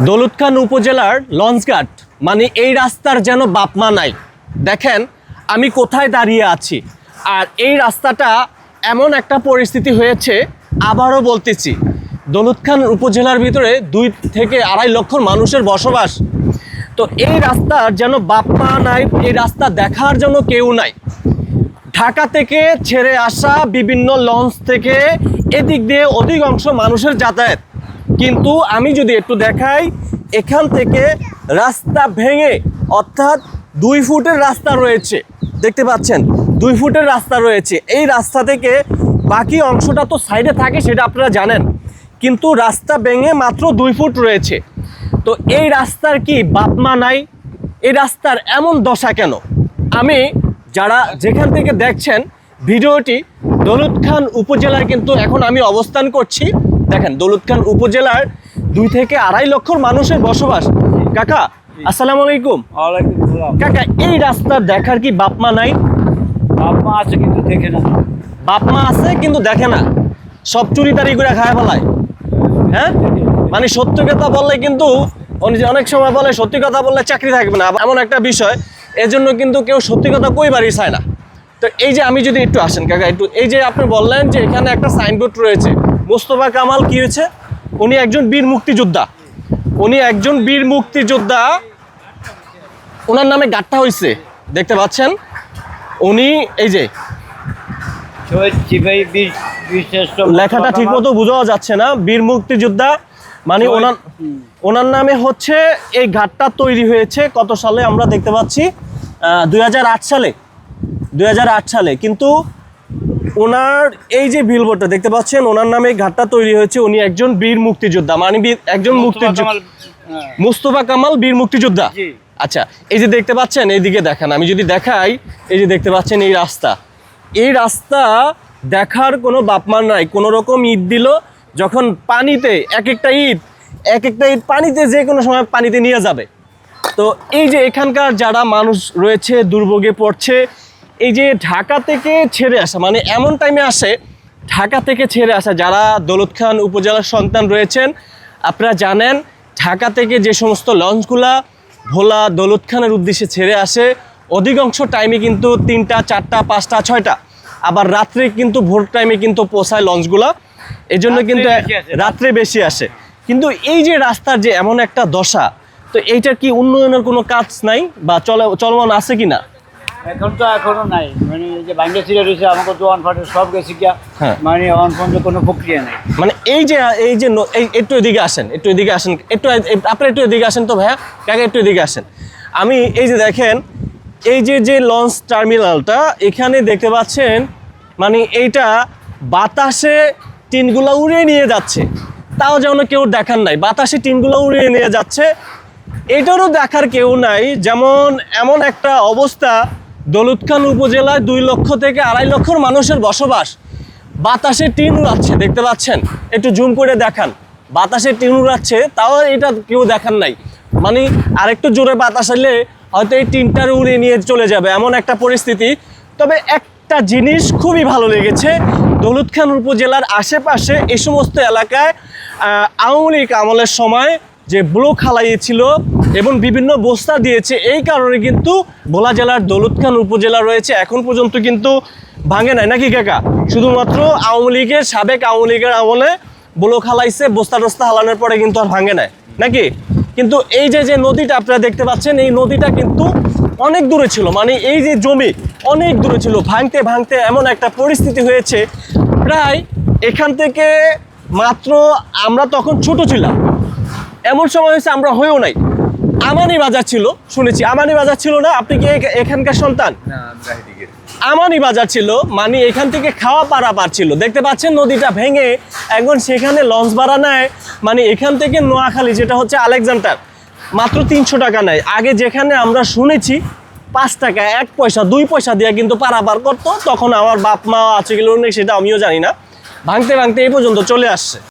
দৌলতখান উপজেলার লঞ্চঘাট মানে এই রাস্তার যেন বাপমা নাই। দেখেন, আমি কোথায় দাঁড়িয়ে আছি। আর এই রাস্তাটা এমন একটা পরিস্থিতি হয়েছে, আবারও বলতেছি দৌলতখান উপজেলার ভিতরে দুই থেকে আড়াই লক্ষ মানুষের বসবাস। তো এই রাস্তার যেন বাপমা নাই, এই রাস্তা দেখার জন্য কেউ নাই। ঢাকা থেকে ছেড়ে আসা বিভিন্ন লঞ্চ থেকে এদিক দিয়ে অধিকাংশ মানুষের যাতায়াত। কিন্তু আমি যদি একটু দেখাই, এখান থেকে রাস্তা ভেঙে, অর্থাৎ দুই ফুটের রাস্তা রয়েছে। দেখতে পাচ্ছেন? দুই ফুটের রাস্তা রয়েছে। এই রাস্তা থেকে বাকি অংশটা তো সাইডে থাকে, সেটা আপনারা জানেন। কিন্তু রাস্তা ভেঙে মাত্র দুই ফুট রয়েছে। তো এই রাস্তার কি বাপমা নাই? এই রাস্তার এমন দশা কেন? আমি যারা যেখান থেকে দেখছেন, ভিডিওটি দৌলত খান উপজেলার কিন্তু এখন আমি অবস্থান করছি। দেখেন দৌলত খান উপজেলার দুই থেকে আড়াই লক্ষর মানুষের বসবাস। কাকা আসসালামু আলাইকুম। কাকা এই রাস্তা দেখার কি বাপমা নাই? আপা আছে কিন্তু দেখে না। বাপমা আছে কিন্তু দেখে না। সব চুরি তারি করে খায় ফেলায়। হ্যাঁ? মানে সত্যি কথা বললে কিন্তু অনে- অনেক সময় বলে সত্যি কথা বললে চাকরি থাকবে না। এমন একটা বিষয় এজন্য কিন্তু কেউ সত্যি কথা কইবারই চায় না। তো এই যে আমি যদি একটু আসেন কাকা একটু এই যে আপনি বললেন যে এখানে একটা সাইনবোর্ড রয়েছে। মোস্তফা কামাল কি হয়েছে? উনি একজন বীর মুক্তিযোদ্ধা। উনি একজন বীর মুক্তিযোদ্ধা। ওনার নামে গাট্টা হয়েছে দেখতে পাচ্ছেন? উনি এই যে লেখাটা ঠিক মতো বোঝাও যাচ্ছে না। বীর মুক্তিযোদ্ধা মানে ওনার ওনার নামে হচ্ছে এই ঘাটটা তৈরি হয়েছে কত সালে আমরা দেখতে পাচ্ছি? দুই হাজার আট সালে। দুই হাজার আট সালে। কিন্তু ওনার এই যে বিলবোর্ডটা দেখতে পাচ্ছেন ওনার নামে ঘাটটা তৈরি হয়েছে। উনি একজন বীর মুক্তিযোদ্ধা মানে একজন মুক্তিযোদ্ধা হ্যাঁ, মুস্তফা কামাল বীর মুক্তিযোদ্ধা? আচ্ছা এই যে দেখতে পাচ্ছেন এইদিকে দেখান। আমি যদি দেখাই এই যে দেখতে পাচ্ছেন এই রাস্তা। এই রাস্তা দেখার কোনো বাপমান নাই। কোনো রকম ঈদ দিল যখন পানিতে এক একটা ঈদ এক একটা ঈদ পানিতে যে কোনো সময় পানিতে নিয়ে যাবে। তো এই যে এখানকার যারা মানুষ রয়েছে দুর্ভোগে পড়ছে এই যে ঢাকা থেকে ছেড়ে আসা মানে এমন টাইমে আসে ঢাকা থেকে ছেড়ে আসা যারা দৌলত খান উপজেলার সন্তান রয়েছেন আপনারা জানেন ঢাকা থেকে যে সমস্ত লঞ্চগুলা ভোলা দৌলত খানের উদ্দেশ্যে ছেড়ে আসে অধিকাংশ টাইমে কিন্তু তিনটা চারটা পাঁচটা ছয়টা। আবার রাত্রে কিন্তু ভোর টাইমে কিন্তু পৌঁছায় লঞ্চগুলা। এই জন্য কিন্তু রাত্রে। বেশি আসে। কিন্তু এই যে রাস্তার যে এমন একটা দশা তো এইটার কি উন্নয়নের কোনো কাজ নাই বা চলে চলমান আছে কি না এখন তো এখনও নাই। মানে এই যে বাঙ্গা ছিঁড়ে রয়েছে আমাকে তো ফাটে সব গেছে গিয়া। হ্যাঁ। মানে পর্যন্ত কোনো প্রক্রিয়া নেই। মানে এই যে এই যে ন- এই একটু এদিকে আসেন একটু এদিকে আসেন একটু এ- আপনি একটু এদিকে আসেন তো ভাইয়া? কাকে একটু এদিকে আসেন। আমি এই যে দেখেন এই যে যে লঞ্চ টার্মিনালটা এখানে দেখতে পাচ্ছেন মানে এইটা বাতাসে টিনগুলো উড়িয়ে নিয়ে যাচ্ছে। তাও যেন কেউ দেখার নাই বাতাসে টিনগুলো উড়িয়ে নিয়ে যাচ্ছে। এটারও দেখার কেউ নাই যেমন এমন একটা অবস্থা দৌলতখান উপজেলায় দুই লক্ষ থেকে আড়াই লক্ষর মানুষের বসবাস। বাতাসে টিন উড়াচ্ছে, দেখতে পাচ্ছেন? একটু জুম করে দেখান। বাতাসে টিন উড়াচ্ছে, তাও এটা কেউ দেখার নাই। মানে আরেকটু জোরে বাতাস এলে হয়তো এই টিনটার উড়ে নিয়ে চলে যাবে, এমন একটা পরিস্থিতি। তবে একটা জিনিস খুবই ভালো লেগেছে দৌলত খান উপজেলার আশেপাশে এই সমস্ত এলাকায় আওয়ামী লীগ আমলের সময় যে ব্লক হালাইয়েছিল এবং বিভিন্ন বস্তা দিয়েছে, এই কারণে কিন্তু ভোলা জেলার দৌলত খান উপজেলা রয়েছে। এখন পর্যন্ত কিন্তু ভাঙে নাই। নাকি কাকা? শুধুমাত্র আওয়ামী লীগের, সাবেক আওয়ামী লীগের আমলে ব্লক হালাইছে বস্তা টস্তা হালানোর পরে কিন্তু আর ভাঙে নাই। নাকি? কিন্তু এই যে যে নদীটা আপনারা দেখতে পাচ্ছেন, এই নদীটা কিন্তু অনেক দূরে ছিল। মানে এই যে জমি অনেক দূরে ছিল। ভাঙতে ভাঙতে এমন একটা পরিস্থিতি হয়েছে। প্রায় এখান থেকে মাত্র আমরা তখন ছোট ছিলাম। এমন সময় হয়েছে আমরা হয়েও নাই। আমানি বাজার ছিল শুনেছি। আমানি বাজার ছিল না আপনি কি এখ- এখানকার সন্তান? আমানি বাজার ছিল মানে এখান থেকে খাওয়া পারা পার ছিল। দেখতে পাচ্ছেন নদীটা ভেঙে এখন সেখানে লঞ্চ ভাড়া নেয়। মানে এখান থেকে নোয়াখালী যেটা হচ্ছে আলেকজান্ডার মাত্র তিনশো টাকা নেয়। আগে যেখানে আমরা শুনেছি পাঁচ টাকা এক পয়সা দুই পয়সা দিয়ে কিন্তু পারাপার করতো। তখন আমার বাপ মা আছে নেই সেটা আমিও জানি না। ভাঙতে ভাঙতে এই পর্যন্ত চলে আসছে।